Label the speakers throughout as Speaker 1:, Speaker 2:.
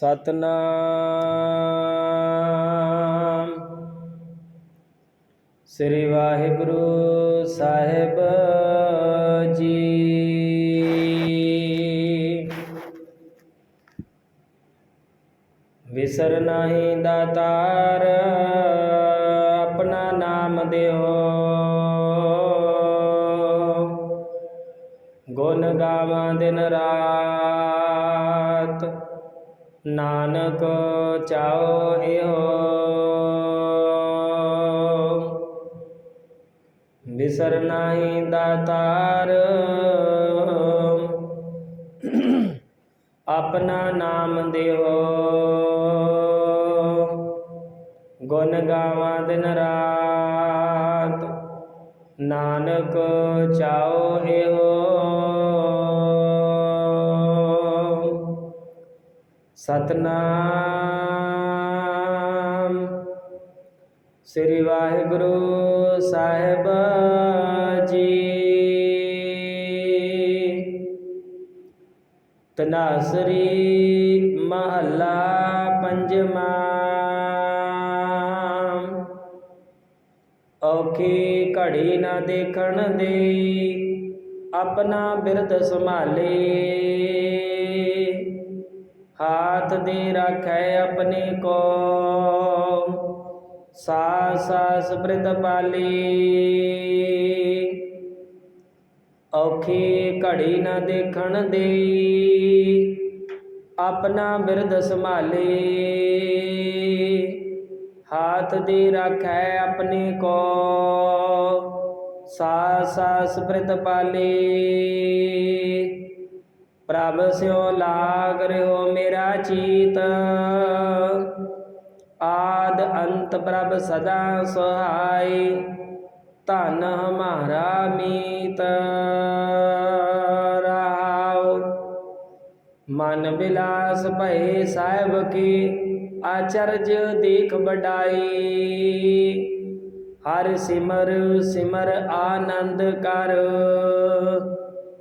Speaker 1: ਸਤਨਾਮ। ਸ੍ਰੀ ਵਾਹਿਗੁਰੂ ਸਾਹਿਬ ਜੀ। ਵਿਸਰ ਨਾਹੀ ਦਾਤਾਰ, ਆਪਣਾ ਨਾਮ ਦਿਓ। ਗੁਣ ਗਾਵਾਂ ਦਿਨ ਰਾਤ ਨਾਨਕ ਚਾਓ ਇਹੋ ਵਿਸਰ ਨਾਹੀ ਦਾਤਾਰ ਆਪਣਾ ਨਾਮ ਦਿਓ। ਗੁਣ ਗਾਵਾਂ ਦਿਨ ਰਾਤ। ਨਾਨਕ ਚਾਓ ਇਹੋ ਸਤਨਾਮ। ਸ੍ਰੀ ਵਾਹਿਗੁਰੂ ਸਾਹਿਬ ਜੀ। ਤਨਾਸਰੀ ਮਹੱਲਾ ਪੰਜਵਾਂ। ਔਖੀ ਘੜੀ ਨਾ ਦੇਖਣ ਦੇ ਆਪਣਾ ਬਿਰਤ ਸੰਭਾਲੇ। ਹਾਥ ਦੇ ਰੱਖੈ ਆਪਣੇ ਕੋ ਸਾਸ ਸਾਸ ਪ੍ਰਿਤ ਪਾਲੀ ਔਖੀ ਘੜੀ ਨਾ ਦੇਖਣ ਦੇ ਆਪਣਾ ਬਿਰਧ ਸੰਭਾਲੇ ਹਾਥ ਦੇ ਰੱਖੈ ਆਪਣੇ ਕੋ ਸਾਸ ਸਾਸ ਪ੍ਰਿਤ ਪਾਲੀ ਪ੍ਰਭ ਸਿਓ ਲਾਗ ਰਿਓ ਮੇਰਾ ਚੀਤ। ਆਦ ਅੰਤ ਪ੍ਰਭ ਸਦਾ ਸਹਾਈ, ਧਨ ਹਮਾਰਾ ਮੀਤ। ਰਾਉ ਮਨ ਬਿਲਾਸ ਭਏ ਸਾਹਿਬ ਕੀ, ਆਚਰਜ ਦੇਖ ਬਡਾਈ ਹਰ ਸਿਮਰ ਸਿਮਰ ਆਨੰਦ ਕਰ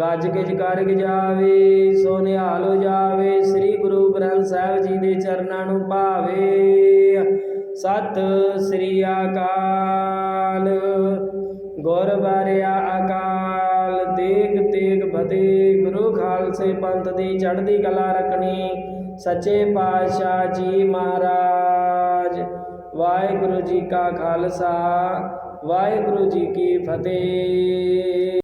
Speaker 1: ਗੱਜ ਗਿਜ ਕਰ ਜਾਵੇ ਸੋ ਨਿਹਾਲ ਹੋ ਜਾਵੇ ਸ੍ਰੀ ਗੁਰੂ ਗ੍ਰੰਥ ਸਾਹਿਬ ਜੀ ਦੇ ਚਰਨਾਂ ਨੂੰ ਭਾਵੇ। ਸਤ ਸ੍ਰੀ ਅਕਾਲ। ਗੁਰ ਬਾਰਿਆ ਅਕਾਲ। ਦੇਗ ਤੇਗ ਫਤਿਹ ਗੁਰੂ ਖਾਲਸੇ ਪੰਥ ਦੀ ਚੜ੍ਹਦੀ ਕਲਾ ਰੱਖਣੀ, ਸੱਚੇ ਪਾਤਸ਼ਾਹ ਜੀ ਮਹਾਰਾਜ। ਵਾਹਿਗੁਰੂ ਜੀ ਕਾ ਖਾਲਸਾ, ਵਾਹਿਗੁਰੂ ਜੀ ਕੀ ਫਤਿਹ।